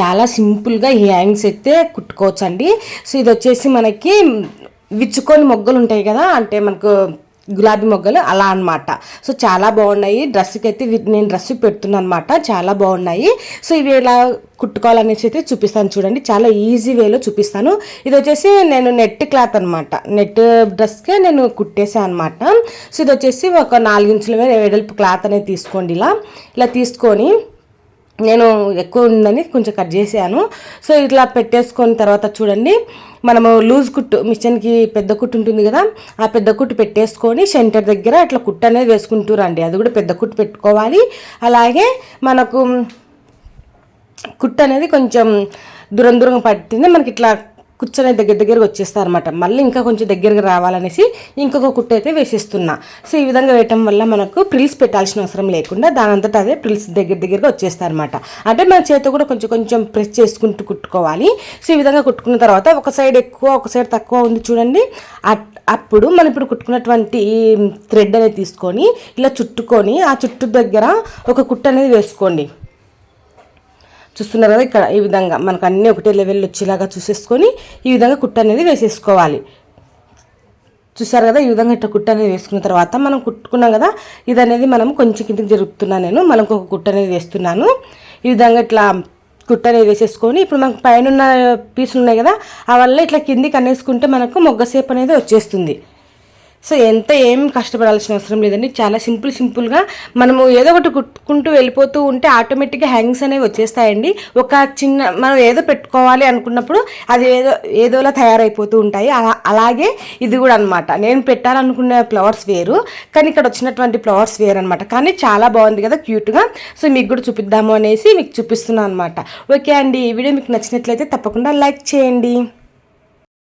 చాలా సింపుల్గా ఈ హ్యాంగ్స్ అయితే కుట్టుకోవచ్చండి. సో ఇది వచ్చేసి మనకి విచ్చుకొని మొగ్గలు ఉంటాయి కదా అంటే మనకు గులాబీ మొగ్గలు అలా అన్నమాట. సో చాలా బాగున్నాయి. డ్రెస్కి అయితే వి- నేను డ్రెస్ పెడుతున్నాను అనమాట చాలా బాగున్నాయి. సో ఇవి ఎలా కుట్టుకోవాలనేసి అయితే చూపిస్తాను చూడండి. చాలా ఈజీ వేలో చూపిస్తాను. ఇది వచ్చేసి నేను నెట్ క్లాత్ అనమాట నెట్ డ్రెస్కే నేను కుట్టేసాను అనమాట సో ఇది వచ్చేసి ఒక నాలుగించుల వెడల్పు క్లాత్ అనేది తీసుకోండి ఇలా. ఇలా తీసుకొని నేను ఎక్కువ ఉందని కొంచెం కట్ చేసాను సో ఇట్లా పెట్టేసుకొని తర్వాత చూడండి మనము లూజ్ కుట్టు మిషన్కి పెద్ద కుట్టు ఉంటుంది కదా ఆ పెద్ద కుట్టు పెట్టేసుకొని సెంటర్ దగ్గర అట్లా కుట్టు అనేది వేసుకుంటారండి. అది కూడా పెద్ద కుట్టు పెట్టుకోవాలి. అలాగే మనకు కుట్టు అనేది కొంచెం దూరం దూరంగా పట్టింది. మనకి ఇట్లా కూర్చొని దగ్గర దగ్గరకు వచ్చేస్తారు అనమాట మళ్ళీ ఇంకా కొంచెం దగ్గరకు రావాలనేసి ఇంకొక కుట్టు అయితే వేసిస్తున్నా. సో ఈ విధంగా వేయటం వల్ల మనకు ప్రిల్స్ పెట్టాల్సిన అవసరం లేకుండా దానంతటా అదే ప్రిల్స్ దగ్గర దగ్గరగా వచ్చేస్తారనమాట అంటే మన చేతి కూడా కొంచెం కొంచెం ప్రెస్ చేసుకుంటూ కుట్టుకోవాలి. సో ఈ విధంగా కుట్టుకున్న తర్వాత ఒక సైడ్ ఎక్కువ ఒక సైడ్ తక్కువ ఉంది చూడండి. అప్పుడు మనం ఇప్పుడు కుట్టుకున్నటువంటి థ్రెడ్ అనేది తీసుకొని ఇలా చుట్టుకొని ఆ చుట్టు దగ్గర ఒక కుట్టు అనేది వేసుకోండి. చూస్తున్నారు కదా ఇక్కడ ఈ విధంగా మనకు అన్నీ ఒకటే లెవెల్ వచ్చేలాగా చూసేసుకొని ఈ విధంగా కుట్ట అనేది వేసేసుకోవాలి. చూసారు కదా ఈ విధంగా ఇట్లా కుట్ట అనేది వేసుకున్న తర్వాత మనం కుట్టుకున్నాం కదా ఇది అనేది మనం కొంచెం కిందకి జరుపుతున్నాను నేను మనకు ఒక కుట్ట అనేది వేస్తున్నాను. ఈ విధంగా ఇట్లా కుట్ట అనేది వేసేసుకొని ఇప్పుడు మనకు పైన ఉన్న పీసులు ఉన్నాయి కదా ఆ వల్ల ఇట్లా కిందికి అనేసుకుంటే మనకు మొగ్గసేపు అనేది వచ్చేస్తుంది. సో ఎంత ఏం కష్టపడాల్సిన అవసరం లేదండి. చాలా సింపుల్ సింపుల్గా మనము ఏదో ఒకటి కుట్టుకుంటూ వెళ్ళిపోతూ ఉంటే ఆటోమేటిక్గా హ్యాంగ్స్ అనేవి వచ్చేస్తాయండి. ఒక చిన్న మనం ఏదో పెట్టుకోవాలి అనుకున్నప్పుడు అది ఏదో ఏదోలా తయారైపోతూ ఉంటాయి. అలాగే ఇది కూడా అనమాట నేను పెట్టాలనుకున్న ఫ్లవర్స్ వేరు కానీ ఇక్కడ వచ్చినటువంటి ఫ్లవర్స్ వేరు అనమాట కానీ చాలా బాగుంది కదా క్యూట్గా. సో మీకు కూడా చూపిద్దాము అనేసి మీకు చూపిస్తున్నాను అనమాట ఓకే అండి ఈ వీడియో మీకు నచ్చినట్లయితే తప్పకుండా లైక్ చేయండి.